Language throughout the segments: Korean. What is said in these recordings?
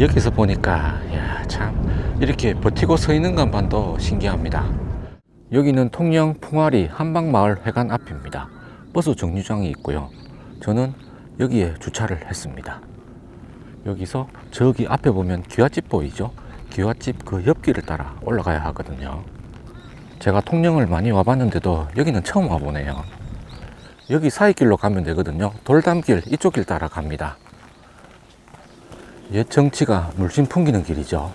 여기서 보니까 야, 참 이렇게 버티고 서 있는 것만도 신기합니다. 여기는 통영 풍화리 한방마을 회관 앞입니다. 버스 정류장이 있고요. 저는 여기에 주차를 했습니다. 여기서 저기 앞에 보면 기와집 보이죠? 기와집 그 옆길을 따라 올라가야 하거든요. 제가 통영을 많이 와봤는데도 여기는 처음 와보네요. 여기 사이길로 가면 되거든요. 돌담길 이쪽 길 따라 갑니다. 옛 정치가 물씬 풍기는 길이죠.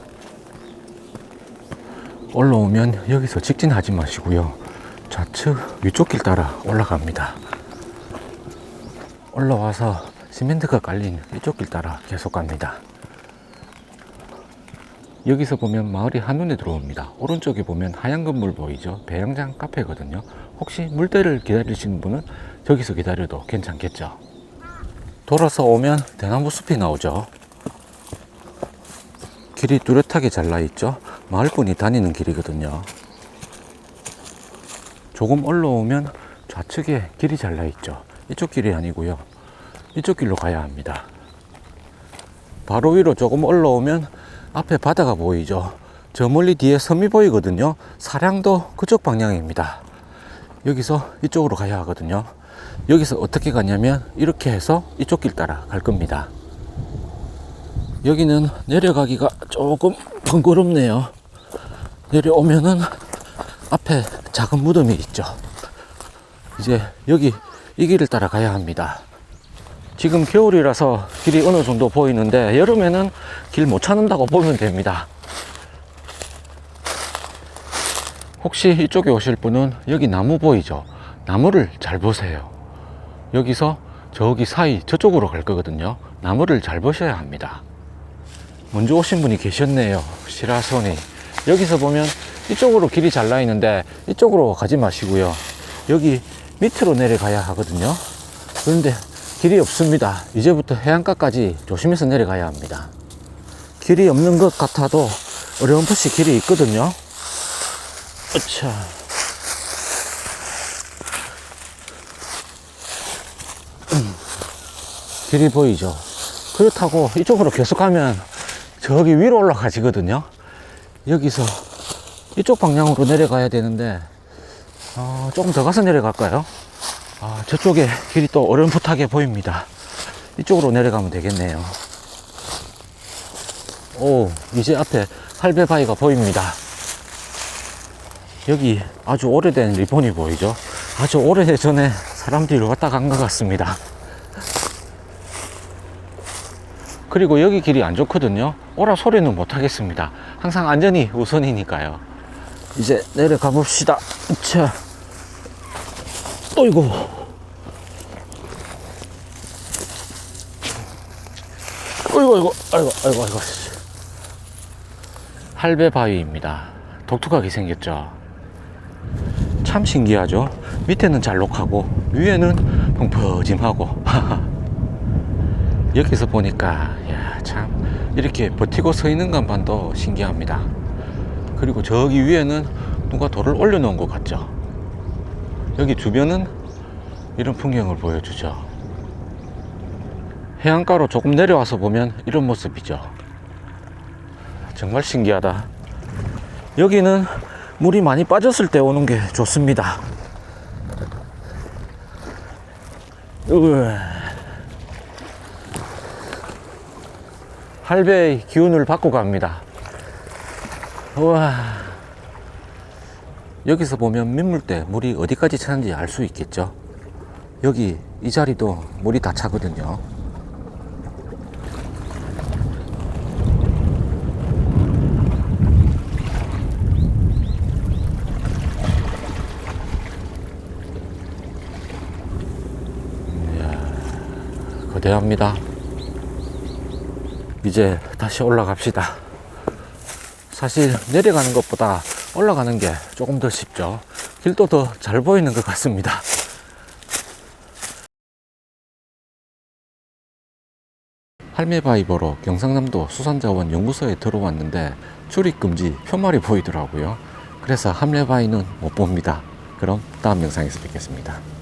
올라오면 여기서 직진하지 마시고요. 좌측 위쪽 길 따라 올라갑니다. 올라와서 시멘트가 깔린 이쪽 길 따라 계속 갑니다. 여기서 보면 마을이 한눈에 들어옵니다. 오른쪽에 보면 하얀 건물 보이죠? 배영장 카페거든요. 혹시 물때를 기다리시는 분은 저기서 기다려도 괜찮겠죠? 돌아서 오면 대나무 숲이 나오죠. 길이 뚜렷하게 잘라 있죠. 마을분이 다니는 길이거든요. 조금 올라오면 좌측에 길이 잘라 있죠. 이쪽 길이 아니고요. 이쪽 길로 가야 합니다. 바로 위로 조금 올라오면 앞에 바다가 보이죠. 저 멀리 뒤에 섬이 보이거든요. 사량도 그쪽 방향입니다. 여기서 이쪽으로 가야 하거든요. 여기서 어떻게 가냐면 이렇게 해서 이쪽 길 따라 갈 겁니다. 여기는 내려가기가 조금 번거롭네요. 내려오면은 앞에 작은 무덤이 있죠. 이제 여기 이 길을 따라 가야 합니다. 지금 겨울이라서 길이 어느 정도 보이는데 여름에는 길 못 찾는다고 보면 됩니다. 혹시 이쪽에 오실 분은 여기 나무 보이죠? 나무를 잘 보세요. 여기서 저기 사이 저쪽으로 갈 거거든요. 나무를 잘 보셔야 합니다. 먼저 오신 분이 계셨네요. 시라소니. 여기서 보면 이쪽으로 길이 잘 나 있는데 이쪽으로 가지 마시고요. 여기 밑으로 내려가야 하거든요. 그런데 길이 없습니다. 이제부터 해안가까지 조심해서 내려가야 합니다. 길이 없는 것 같아도 어렴풋이 길이 있거든요. 어차. 음. 길이 보이죠? 그렇다고 이쪽으로 계속 가면 저기 위로 올라가지거든요. 여기서 이쪽 방향으로 내려가야 되는데, 어, 조금 더 가서 내려갈까요? 아, 저쪽에 길이 또 어렴풋하게 보입니다. 이쪽으로 내려가면 되겠네요. 오, 이제 앞에 할배바위가 보입니다. 여기 아주 오래된 리본이 보이죠? 아주 오래전에 사람들이 왔다 간 것 같습니다. 그리고 여기 길이 안 좋거든요. 오라 소리는 못 하겠습니다. 항상 안전이 우선이니까요. 이제 내려가 봅시다. 자, 어이구. 어이구, 어이구, 아이고, 아이고, 아이고. 할배 바위입니다. 독특하게 생겼죠. 참 신기하죠. 밑에는 잘록하고 위에는 펑퍼짐하고. 여기서 보니까 야, 참 이렇게 버티고 서 있는 것만도 신기합니다. 그리고 저기 위에는 누가 돌을 올려놓은 것 같죠. 여기 주변은 이런 풍경을 보여주죠. 해안가로 조금 내려와서 보면 이런 모습이죠. 정말 신기하다. 여기는 물이 많이 빠졌을 때 오는 게 좋습니다. 으. 할배의 기운을 받고 갑니다. 우와. 여기서 보면 민물대 물이 어디까지 차는지 알 수 있겠죠. 여기 이 자리도 물이 다 차거든요. 이야, 거대합니다. 이제 다시 올라갑시다. 사실 내려가는 것보다 올라가는 게 조금 더 쉽죠. 길도 더 잘 보이는 것 같습니다. 할매바위 보러 경상남도 수산자원 연구소에 들어왔는데 출입금지 표말이 보이더라고요. 그래서 할매바위는 못 봅니다. 그럼 다음 영상에서 뵙겠습니다.